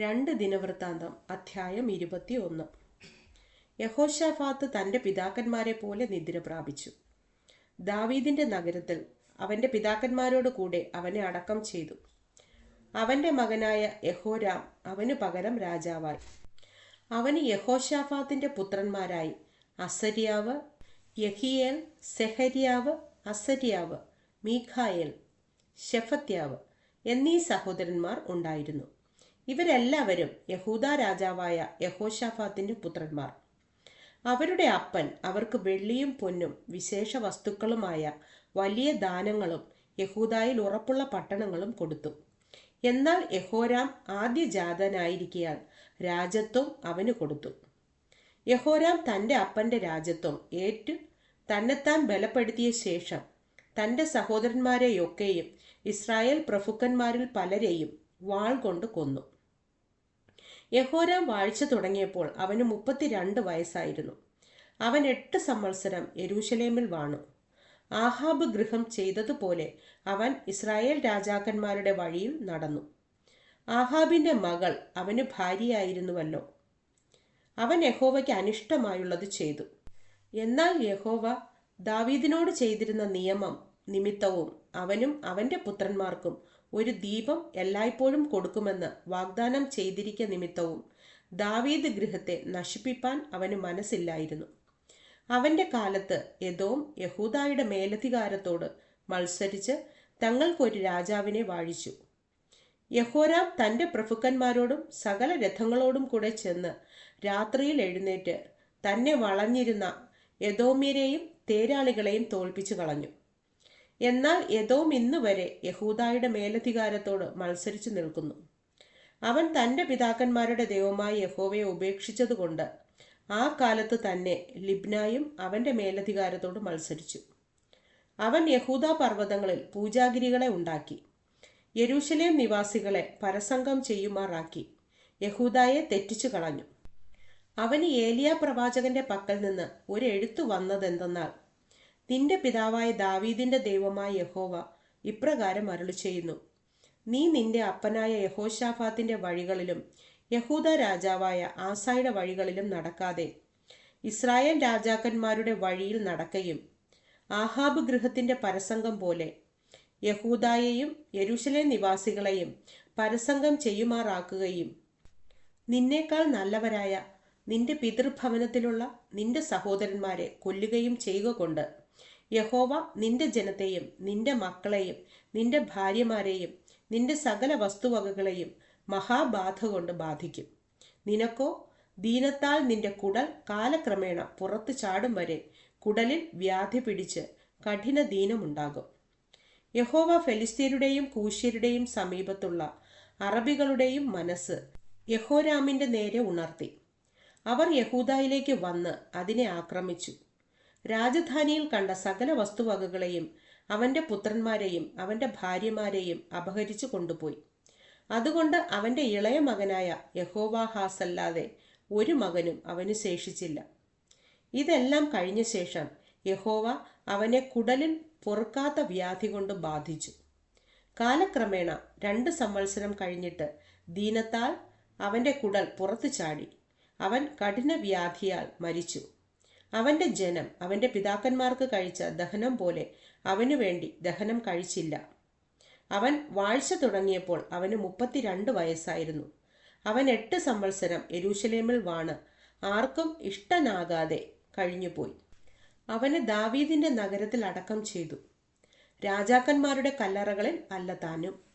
രണ്ട് ദിനവൃത്താന്തം അധ്യായം ഇരുപത്തി ഒന്ന് യഹോഷാഫാത്ത് തന്റെ പിതാക്കന്മാരെ പോലെ നിദ്ര പ്രാപിച്ചു. ദാവീദിന്റെ നഗരത്തിൽ അവന്റെ പിതാക്കന്മാരോട് കൂടെ അവനെ അടക്കം ചെയ്തു. അവന്റെ മകനായ യഹോരാം അവന് പകരം രാജാവായി. അവന് യഹോഷാഫാത്തിന്റെ പുത്രന്മാരായി അസരിയാവ് യഹിയേൽ സെഹരിയാവ് അസരിയാവ് മീഖായേൽ ഷെഫത്യാവ് എന്നീ സഹോദരന്മാർ ഉണ്ടായിരുന്നു. ഇവരെല്ലാവരും യഹൂദ രാജാവായ യഹോഷാഫാത്തിന്റെ പുത്രന്മാർ. അവരുടെ അപ്പൻ അവർക്ക് വെള്ളിയും പൊന്നും വിശേഷ വസ്തുക്കളുമായ വലിയ ദാനങ്ങളും യഹൂദായിൽ ഉറപ്പുള്ള പട്ടണങ്ങളും കൊടുത്തു. എന്നാൽ യഹോരാം ആദ്യ ജാതനായിരിക്കാൻ രാജത്വം അവന് കൊടുത്തു. യഹോരാം തന്റെ അപ്പന്റെ രാജത്വം ഏറ്റു തന്നെത്താൻ ബലപ്പെടുത്തിയ ശേഷം തന്റെ സഹോദരന്മാരെയൊക്കെയും ഇസ്രായേൽ പ്രഭുക്കന്മാരിൽ പലരെയും വാൾ കൊണ്ട് കൊന്നു. യഹോരാം വാഴ്ച തുടങ്ങിയപ്പോൾ അവന് മുപ്പത്തിരണ്ട് വയസ്സായിരുന്നു. അവൻ എട്ട് സംവത്സരം യെരൂശലേമിൽ വാണു. ആഹാബ് ഗൃഹം ചെയ്തതുപോലെ അവൻ ഇസ്രായേൽ രാജാക്കന്മാരുടെ വഴിയിൽ നടന്നു. ആഹാബിന്റെ മകൾ അവന് ഭാര്യയായിരുന്നുവല്ലോ. അവൻ യഹോവയ്ക്ക് അനിഷ്ടമായുള്ളത് ചെയ്തു. എന്നാൽ യഹോവ ദാവീദിനോട് ചെയ്തിരുന്ന നിയമം നിമിത്തവും അവനും അവന്റെ പുത്രന്മാർക്കും ഒരു ദീപം എല്ലായ്പ്പോഴും കൊടുക്കുമെന്ന് വാഗ്ദാനം ചെയ്തിരിക്ക നിമിത്തവും ദാവീദ് ഗൃഹത്തെ നശിപ്പിപ്പാൻ അവന് മനസ്സില്ലായിരുന്നു. അവന്റെ കാലത്ത് യദോം യഹൂദായുടെ മേലധികാരത്തോട് മത്സരിച്ച് തങ്ങൾക്കൊരു രാജാവിനെ വാഴിച്ചു. യഹോരാം തന്റെ പ്രഭുക്കന്മാരോടും സകല രഥങ്ങളോടും കൂടെ ചെന്ന് രാത്രിയിൽ എഴുന്നേറ്റ് തന്നെ വളഞ്ഞിരുന്ന യദോമ്യരെയും തേരാളികളെയും തോൽപ്പിച്ചു കളഞ്ഞു. എന്നാൽ യദോം ഇന്ന് വരെ യഹൂദായുടെ മേലധികാരത്തോട് മത്സരിച്ചു നിൽക്കുന്നു. അവൻ തന്റെ പിതാക്കന്മാരുടെ ദൈവമായി യഹോവയെ ഉപേക്ഷിച്ചതുകൊണ്ട് ആ കാലത്ത് തന്നെ ലിബ്നായും അവന്റെ മേലധികാരത്തോട് മത്സരിച്ചു. അവൻ യഹൂദ പർവതങ്ങളിൽ പൂജാഗിരികളെ ഉണ്ടാക്കി യെരൂശലേം നിവാസികളെ പരസംഗം ചെയ്യുമാറാക്കി യഹൂദായെ തെറ്റിച്ചു കളഞ്ഞു. അവന് ഏലിയ പ്രവാചകന്റെ പക്കൽ നിന്ന് ഒരു എഴുത്തു വന്നതെന്തെന്നാൽ നിന്റെ പിതാവായ ദാവീദിന്റെ ദൈവമായ യഹോവ ഇപ്രകാരം അരുളി ചെയ്യുന്നു നീ നിന്റെ അപ്പനായ യഹോഷാഫാത്തിന്റെ വഴികളിലും യഹൂദ രാജാവായ ആസായുടെ വഴികളിലും നടക്കാതെ ഇസ്രായേൽ രാജാക്കന്മാരുടെ വഴിയിൽ നടക്കുകയും ആഹാബ് ഗൃഹത്തിന്റെ പരസംഗം പോലെ യഹൂദായെയും യരുഷലേം നിവാസികളെയും പരസംഗം ചെയ്യുമാറാക്കുകയും നിന്നേക്കാൾ നല്ലവരായ നിന്റെ പിതൃഭവനത്തിലുള്ള നിന്റെ സഹോദരന്മാരെ കൊല്ലുകയും ചെയ്യുക കൊണ്ട് യഹോവ നിന്റെ ജനത്തെയും നിന്റെ മക്കളെയും നിന്റെ ഭാര്യമാരെയും നിന്റെ സകല വസ്തുവകകളെയും മഹാബാധ കൊണ്ട് ബാധിക്കും. നിനക്കോ? ദീനത്താൽ നിന്റെ കുടൽ കാലക്രമേണ പുറത്തു ചാടും വരെ കുടലിൽ വ്യാധി പിടിച്ച് കഠിന ദീനമുണ്ടാകും യഹോവ ഫെലിസ്തീനുടെയും കൂശ്യരുടെയും സമീപത്തുള്ള അറബികളുടെയും മനസ്സ് യഹോരാമിന്റെ നേരെ ഉണർത്തി. അവർ യഹൂദായിലേക്ക് വന്ന് അതിനെ ആക്രമിച്ചു. രാജധാനിയിൽ കണ്ട സകല വസ്തുവകകളെയും അവന്റെ പുത്രന്മാരെയും അവന്റെ ഭാര്യമാരെയും അപഹരിച്ചു കൊണ്ടുപോയി. അതുകൊണ്ട് അവന്റെ ഇളയ മകനായ യഹോവാഹാസല്ലാതെ ഒരു മകനും അവന് ശേഷിച്ചില്ല. ഇതെല്ലാം കഴിഞ്ഞ ശേഷം യഹോവ അവനെ കുടലിൽ പൊറുക്കാത്ത വ്യാധി കൊണ്ട് ബാധിച്ചു. കാലക്രമേണ രണ്ട് സംവത്സരം കഴിഞ്ഞിട്ട് ദീനത്താൽ അവന്റെ കുടൽ പുറത്തു ചാടി. അവൻ കഠിന വ്യാധിയാൽ മരിച്ചു. അവന്റെ ജനം അവന്റെ പിതാക്കന്മാർക്ക് കഴിച്ച ദഹനം പോലെ അവനു വേണ്ടി ദഹനം കഴിച്ചില്ല. അവൻ വാഴ്ച തുടങ്ങിയപ്പോൾ അവന് മുപ്പത്തിരണ്ട് വയസ്സായിരുന്നു. അവൻ എട്ട് സംവത്സരം എരൂശലേമിൽ വാണ്. ആർക്കും ഇഷ്ടനാകാതെ കഴിഞ്ഞുപോയി. അവന് ദാവീദിന്റെ നഗരത്തിൽ അടക്കം ചെയ്തു. രാജാക്കന്മാരുടെ കല്ലറകളിൽ അല്ല താനും.